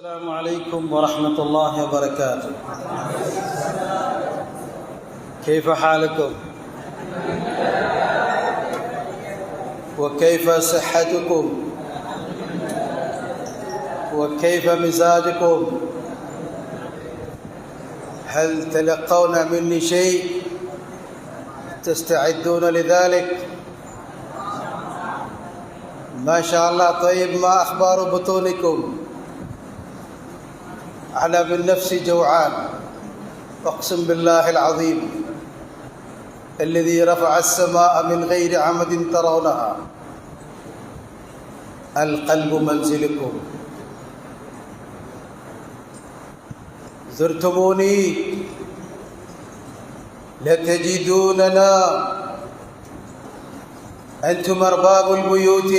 السلام عليكم ورحمة الله وبركاته. كيف حالكم؟ وكيف صحتكم؟ وكيف مزاجكم؟ هل تلقون مني شيء؟ تستعدون لذلك؟ ما شاء الله. طيب ما أخبار بطونكم؟ أنا نفسي جوعان. أقسم بالله العظيم الذي رفع السماء من غير عمد ترونها. القلب منزلكم. زرتموني. لتجدوننا. أنتم أرباب البيوت.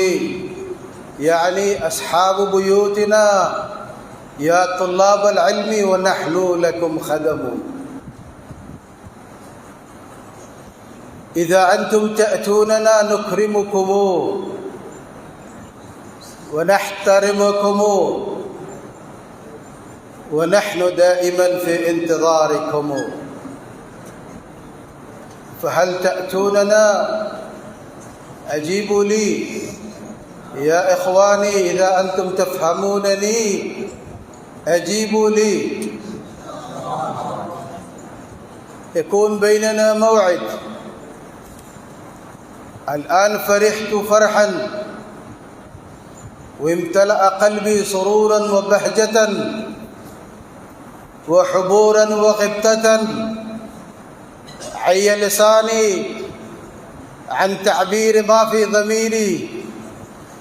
يعني أصحاب بيوتنا. يا طلاب العلم ونحن لكم خدم. إذا أنتم تأتوننا نكرمكم ونحترمكم ونحن دائما في انتظاركم. فهل تأتوننا؟ أجيبوا لي. يا إخواني إذا أنتم تفهمونني أجيبوا لي. يكون بيننا موعد. الآن فرحت فرحا. وامتلأ قلبي سرورا وبهجة. وحبورا وغبتة. عي لساني عن تعبير ما في ضميري.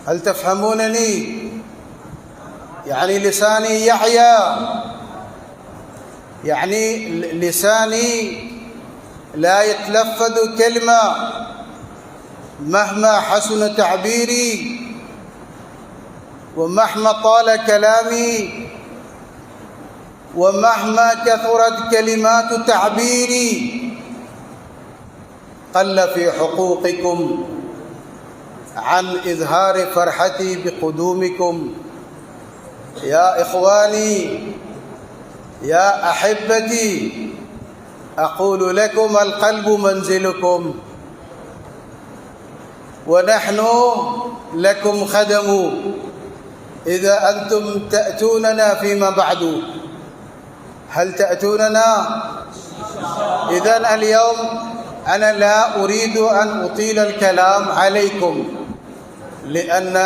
هل تفهمونني؟ يعني لساني يحيا. يعني لساني لا يتلفظ كلمة مهما حسن تعبيري ومهما طال كلامي ومهما كثرت كلمات تعبيري قل في حقوقكم عن إظهار فرحتي بقدومكم. يا إخواني يا أحبتي أقول لكم القلب منزلكم. ونحن لكم خدم. إذا أنتم تأتوننا فيما بعد. هل تأتوننا؟ إذا اليوم أنا لا أريد أن أطيل الكلام عليكم لأن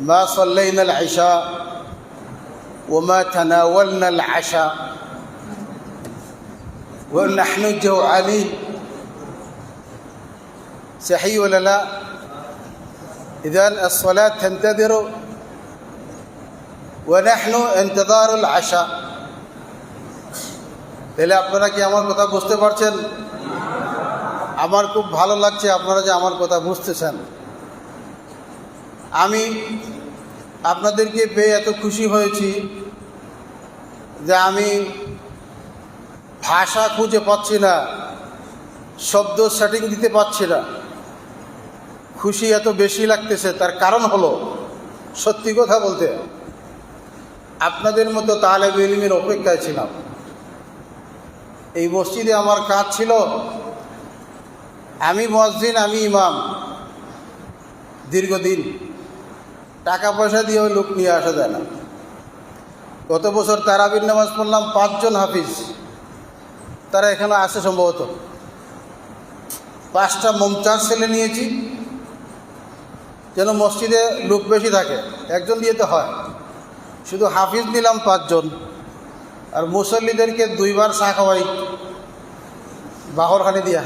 ما صلينا العشاء وما تناولنا العشاء ونحن جوعانين صحيح ولا لا إذا الصلاة تنتظر ونحن انتظار العشاء তাহলে আপনারা কি আমার কথা বুঝতে পারছেন আমার খুব ভালো লাগছে আপনারা যে আমার কথা বুঝতেছেন আমি আপনাদেরকে পেয়ে এত খুশি হয়েছি যে আমি ভাষা খুঁজে পাচ্ছি না, শব্দ সেটিং দিতে পারছি না। খুশি এত বেশি লাগতেছে, তার কারণ হলো, সত্যি কথা বলতে, আপনাদের মতো তালেব ইলমের অপেক্ষায় ছিলাম। এই মসজিদে আমার কাজ ছিল, আমি মসজিদ, আমি ইমাম, দীর্ঘদিন। টাকা পয়সা দিয়ে ওই লোক নিয়ে আসা যায় না। গত বছর তারাবির নামাজ পড়লাম, পাঁচজন হাফিজ। তারা এখানে আসে সম্ভবত। পাঁচটা মমতাজ ছেলে নিয়েছি, যেন মসজিদে লোক বেশি থাকে। একজন দিয়ে তো হয়। শুধু হাফিজ নিলাম পাঁচজন। আর মুসল্লিদেরকে দুইবার চা খাওয়াই। বাহরখানি দিয়া।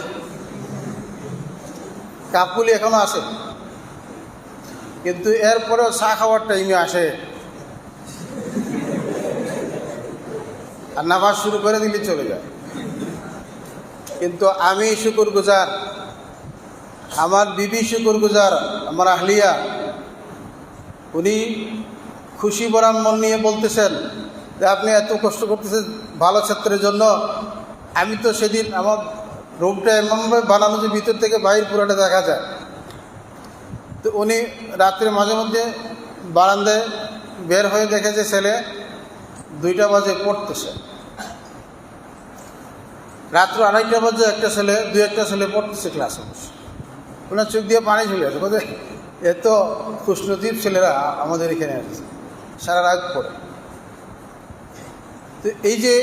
কাপগুলি এখনও আছে কিন্তু এরপরেও চা খাওয়ার টাইমে আসে। আর নামাজ শুরু করে দিলে চলে যায়। কিন্তু আমি শুকুর গুজার আমার বিবি শুকুর গুজার আমার আহলিয়া, উনি খুশি বরাম মন নিয়ে বলতেছেন যে, আপনি এত কষ্ট করতেছেন ভালো ছাত্রের জন্য। আমি তো সেদিন আমার রোগটা এমনভাবে বানানো যে ভিতর থেকে বাইর পুরোটা দেখা যায়। তো উনি রাত্রে মাঝে মধ্যে বারান্দায় বের হয়ে দেখে যে ছেলে, দুইটা বাজে পড়তেছে। রাত্র আড়াইটা বাজে একটা ছেলে, দুই একটা ছেলে পড়তেছে ক্লাসে বসে। ওনার চোখ দিয়ে পানি ঝুলে আসে বলতে এত কৃষ্ণদ্বীপ ছেলেরা আমাদের এখানে আসছে, সারা রাত পড়ে। তো এই যে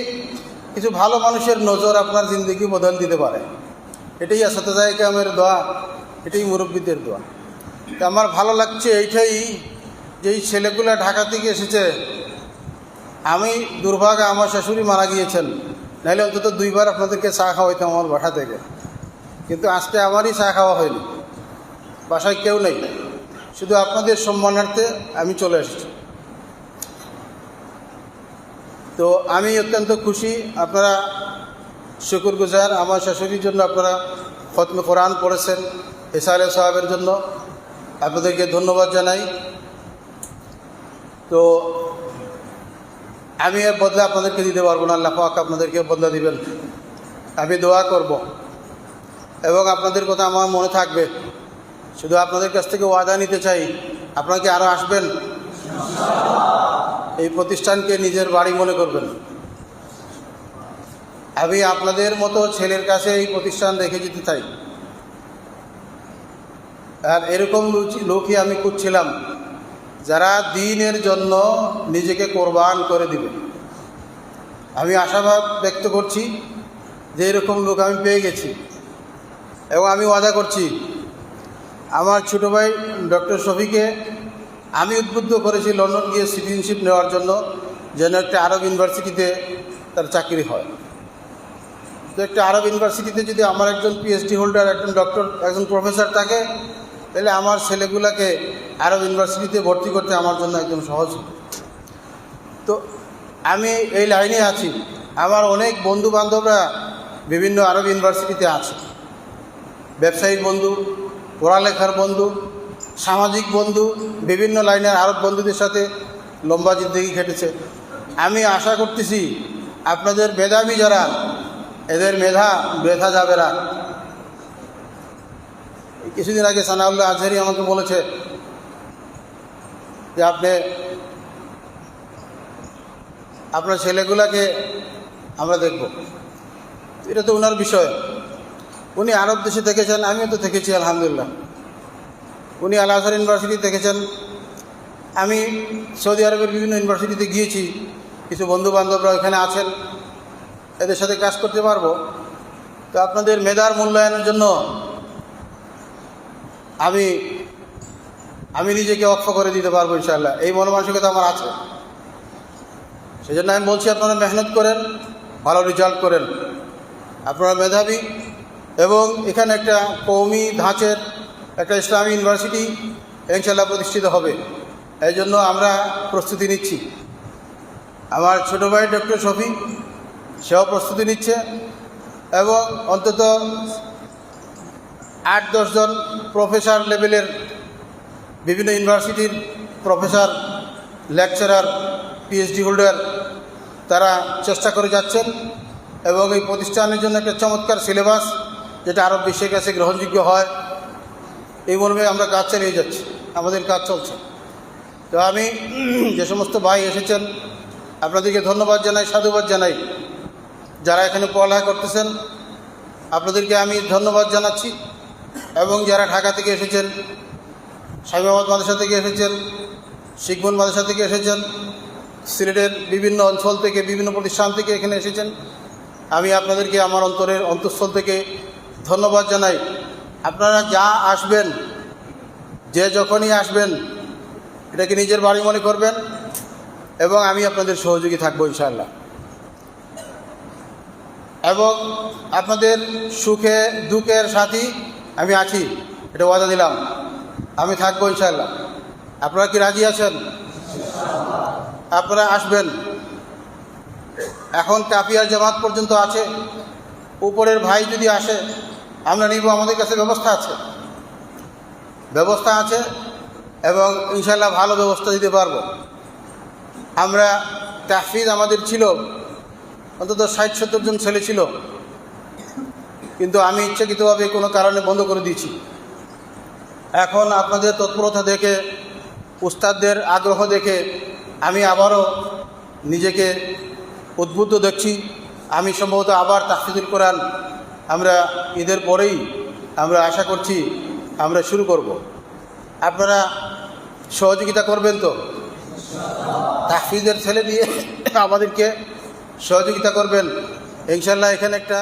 কিছু ভালো মানুষের নজর আপনার জিন্দগি বদল দিতে পারে, এটাই আসাতাজায় কামের দোয়া, এটাই মুরব্বীদের দোয়া। তো আমার ভালো লাগছে এইটাই যে এই ছেলেগুলা ঢাকা থেকে এসেছে। আমি দুর্ভাগ্য আমার শাশুড়ি মারা গিয়েছেন। নাহলে অন্তত দুইবার আপনাদেরকে চা খাওয়া খাওয়াইতাম আমার বাসা থেকে। কিন্তু আজকে আমারই চা খাওয়া হয়নি। বাসায় কেউ নেই। শুধু আপনাদের সম্মানার্থে আমি চলে এসেছি। তো আমি অত্যন্ত খুশি। আপনারা শুকুর গুজার। আমার শাশুড়ির জন্য আপনারা খতমে কোরআন পড়েছেন। এসালে সাহেবের জন্য। আপনাদেরকে ধন্যবাদ জানাই। তো আমি এর বদলে আপনাদেরকে দিতে পারব না, আল্লাহ আপনাদেরকে বদলা দিবেন। আমি দোয়া করব। এবং আপনাদের কথা আমার মনে থাকবে। শুধু আপনাদের কাছ থেকে ওয়াদা নিতে চাই। আপনারা কি আরও আসবেন? এই প্রতিষ্ঠানকে নিজের বাড়ি মনে করবেন। আমি আপনাদের মতো ছেলের কাছে এই প্রতিষ্ঠান রেখে যেতে চাই। আর এরকম লোকই আমি খুঁজছিলাম, যারা দিনের জন্য নিজেকে কোরবান করে দিবে। আমি আশাবাদ ব্যক্ত করছি যে এরকম লোক আমি পেয়ে গেছি। এবং আমি ওয়াদা করছি, আমার ছোটো ভাই ডক্টর শফিকে আমি উদ্বুদ্ধ করেছি লন্ডন গিয়ে সিটিজেনশিপ নেওয়ার জন্য, যেন একটা আরব ইউনিভার্সিটিতে তার চাকরি হয়। তো একটা আরব ইউনিভার্সিটিতে যদি আমার একজন পিএইচডি হোল্ডার একজন ডক্টর একজন প্রফেসর থাকে তাহলে আমার ছেলেগুলোকে আরব ইউনিভার্সিটিতে ভর্তি করতে আমার জন্য একদম সহজ তো আমি এই লাইনে আছি। আমার অনেক বন্ধু বান্ধবরা বিভিন্ন আরব ইউনিভার্সিটিতে আছে। ব্যবসায়িক বন্ধু, পড়ালেখার বন্ধু, সামাজিক বন্ধু, বিভিন্ন লাইনের আরব বন্ধুদের সাথে লম্বা জিন্দগি খেটেছে আমি আশা করতেছি, আপনাদের মেধাবী যারা, এদের মেধা বেধা যাবে না। কিছুদিন আগে সানাউল্লাহ আজহারি আমাকে বলেছে যে আপনি, আপনার ছেলেগুলাকে আমরা দেখব। এটা তো ওনার বিষয়। উনি আরব দেশে থেকেছেন, আমিও তো থেকেছি, আলহামদুলিল্লাহ। উনি আল আজহার ইউনিভার্সিটি থেকেছেন। আমি সৌদি আরবের বিভিন্ন ইউনিভার্সিটিতে গিয়েছি। কিছু বন্ধু বান্ধবরা এখানে আছেন। এদের সাথে কাজ করতে পারব। তো আপনাদের মেধার মূল্যায়নের জন্য আমি আমি নিজেকে অক্ষ করে দিতে পারব ইনশাল্লাহ এই মনোমানসিকতা আমার আছে। সেই জন্য আমি বলছি, আপনারা মেহনত করেন, ভালো রেজাল্ট করেন। আপনারা মেধাবী এবং এখানে একটা কৌমি ধাঁচের একটা ইসলামী ইউনিভার্সিটি ইনশাল্লাহ প্রতিষ্ঠিত হবে। এই জন্য আমরা প্রস্তুতি নিচ্ছি। আমার ছোটো ভাই ডক্টর শফি, সেও প্রস্তুতি নিচ্ছে এবং অন্তত আট দশজন প্রফেসর লেভেলের বিভিন্ন ইউনিভার্সিটির প্রফেসর লেকচারার পিএইচডি হোল্ডার তারা চেষ্টা করে যাচ্ছেন এবং এই প্রতিষ্ঠানের জন্য একটা চমৎকার সিলেবাস যেটা আরব বিশ্বের কাছে গ্রহণযোগ্য হয়। এই মর্মে আমরা কাজ চালিয়ে যাচ্ছি, আমাদের কাজ চলছে। তো আমি যে সমস্ত ভাই এসেছেন, আপনাদেরকে ধন্যবাদ জানাই, সাধুবাদ জানাই। যারা এখানে পড়ালেখা করতেছেন, আপনাদেরকে আমি ধন্যবাদ জানাচ্ছি। এবং যারা ঢাকা থেকে এসেছেন সাইবাবাদ মাদ্রাসা থেকে এসেছেন শিখবন মাদ্রাসা থেকে এসেছেন, সিলেটের বিভিন্ন অঞ্চল থেকে, বিভিন্ন প্রতিষ্ঠান থেকে এখানে এসেছেন, আমি আপনাদেরকে আমার অন্তরের অন্তঃস্থল থেকে ধন্যবাদ জানাই। আপনারা যা আসবেন, যে যখনই আসবেন এটাকে নিজের বাড়ি মনে করবেন? এবং আমি আপনাদের সহযোগী থাকব, ইনশাআল্লাহ। এবং আপনাদের সুখে, দুঃখের সাথী আমি আছি, এটা ওয়াদা দিলাম। আমি থাকব ইনশাল্লাহ আপনারা কি রাজি আছেন? আপনারা আসবেন। এখন কাপিয়ার জামাত পর্যন্ত আছে। উপরের ভাই যদি আসে, আমরা নিব, আমাদের কাছে ব্যবস্থা আছে। ব্যবস্থা আছে এবং ইনশাল্লাহ ভালো ব্যবস্থা দিতে পারব। আমরা তাহফিজ আমাদের ছিল, অন্তত ষাট সত্তর জন ছেলে ছিল। কিন্তু আমি ইচ্ছাকৃতভাবে কোনো কারণে বন্ধ করে দিয়েছি। এখন আপনাদের তৎপরতা দেখে, উস্তাদদের আগ্রহ দেখে আমি আবারও নিজেকে উদ্বুদ্ধ দেখছি। আমি সম্ভবত আবার তাফিদুল কোরআন আমরা ঈদের পরেই আমরা আশা করছি আমরা শুরু করব। আপনারা সহযোগিতা করবেন তো? তাহফিজের ছেলে দিয়ে আমাদেরকে সহযোগিতা করবেন। ইনশাল্লাহ এখানে একটা